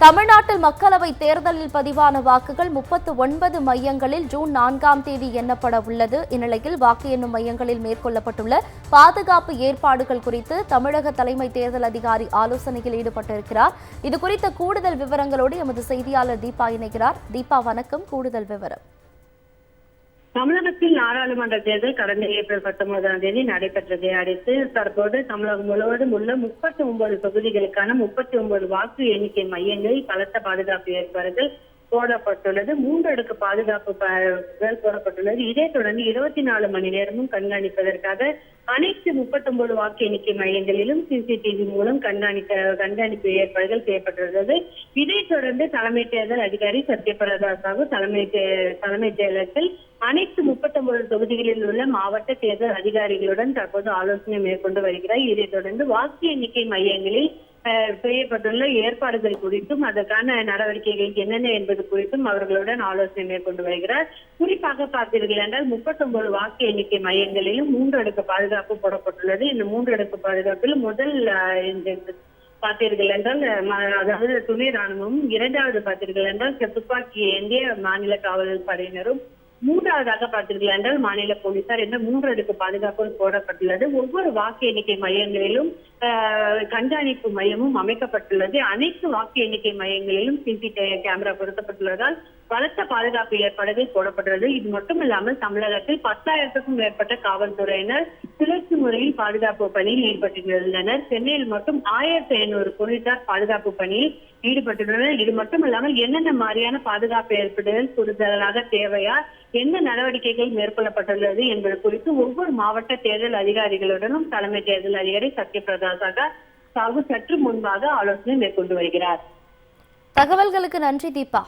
தமிழ்நாட்டில் மக்களவை தேர்தலில் பதிவான வாக்குகள் முப்பத்து ஒன்பது மையங்களில் ஜூன் நான்காம் தேதி எண்ணப்பட உள்ளது. இந்நிலையில் வாக்கு எண்ணும் மையங்களில் மேற்கொள்ளப்பட்டுள்ள பாதுகாப்பு ஏற்பாடுகள் குறித்து தமிழக தலைமை தேர்தல் அதிகாரி ஆலோசனையில் ஈடுபட்டிருக்கிறார். இது குறித்த கூடுதல் விவரங்களோடு எமது செய்தியாளர் தீபா இணைகிறார். தீபா வணக்கம். கூடுதல் விவரம். தமிழகத்தில் நாடாளுமன்ற தேர்தல் கடந்த ஏப்ரல் பத்தொன்பதாம் தேதி நடைபெற்றதை அடுத்து தற்போது தமிழகம் முழுவதும் உள்ள முப்பத்தி ஒன்பது தொகுதிகளுக்கான முப்பத்தி ஒன்பது வாக்கு எண்ணிக்கை மையங்களில் பலத்த பாதுகாப்பு ஏற்பாடுகள் போடப்பட்டுள்ளது. மூன்று அடுக்கு பாதுகாப்பு போடப்பட்டுள்ளது. இதைத் தொடர்ந்து இருபத்தி நாலு மணி நேரமும் கண்காணிப்பதற்காக அனைத்து முப்பத்தி ஒன்பது வாக்கு எண்ணிக்கை மையங்களிலும் சிசிடிவி மூலம் கண்காணிக்க கண்காணிப்பு ஏற்பாடுகள் செய்யப்பட்டுள்ளது இதைத் தொடர்ந்து தலைமை தேர்தல் அதிகாரி சத்யபிரதா சாஹூ தலைமை தலைமை செயலர்கள் அனைத்து முப்பத்தொன்பது தொகுதிகளில் உள்ள மாவட்ட தேர்தல் அதிகாரிகளுடன் தற்போது ஆலோசனை மேற்கொண்டு வருகிறார். இதைத் தொடர்ந்து வாக்கு எண்ணிக்கை மையங்களில் செய்யப்பட்டுள்ள ஏற்பாடுகள் குறித்தும் அதற்கான நடவடிக்கைகள் என்னென்ன என்பது குறித்தும் அவர்களுடன் ஆலோசனை மேற்கொண்டு வருகிறார். குறிப்பாக பார்த்தீர்கள் என்றால் முப்பத்தொன்பது வாக்கு எண்ணிக்கை மையங்களிலும் மூன்று அடுக்கு பாதுகாப்பு போடப்பட்டுள்ளது. இந்த மூன்று அடுக்கு பாதுகாப்பில் முதல் பார்த்தீர்கள் என்றால் அதாவது துணை ராணுவமும் இரண்டாவது பார்த்தீர்கள் என்றால் துப்பாக்கி ஏந்திய மாநில காவல் படையினரும் மூன்றாவதாக பார்த்தீர்கள் என்றால் மாநில போலீசார் என்ற மூன்று அடுக்கு பாதுகாப்பு போடப்பட்டுள்ளது. ஒவ்வொரு வாக்கு எண்ணிக்கை மையங்களிலும் கண்காணிப்பு மையமும் அமைக்கப்பட்டுள்ளது. அனைத்து வாக்கு எண்ணிக்கை மையங்களிலும் சிசிடிவி கேமரா பொருத்தப்பட்டுள்ளதால் பலத்த பாதுகாப்பு ஏற்பாடுகள் போடப்பட்டுள்ளது. இது மட்டுமில்லாமல் தமிழகத்தில் பத்தாயிரத்துக்கும் மேற்பட்ட காவல்துறையினர் சுழற்சி முறையில் பாதுகாப்பு பணியில் ஈடுபட்டிருந்தனர். சென்னையில் மட்டும் ஆயிரத்தி ஐநூறு போலீசார் பாதுகாப்பு பணியில் ஈடுபட்டுள்ளனர். இது மட்டுமில்லாமல் என்னென்ன மாதிரியான பாதுகாப்பு ஏற்படுதல் புரிதலாக தேவையா? என்ன நடவடிக்கைகள் மேற்கொள்ளப்பட்டுள்ளது என்பது குறித்து ஒவ்வொரு மாவட்ட தேர்தல் அதிகாரிகளுடனும் தலைமை தேர்தல் அதிகாரி சத்யபிரதா சாகா சாகு சற்று முன்பாக ஆலோசனை மேற்கொண்டு வருகிறார். தகவல்களுக்கு நன்றி தீபா.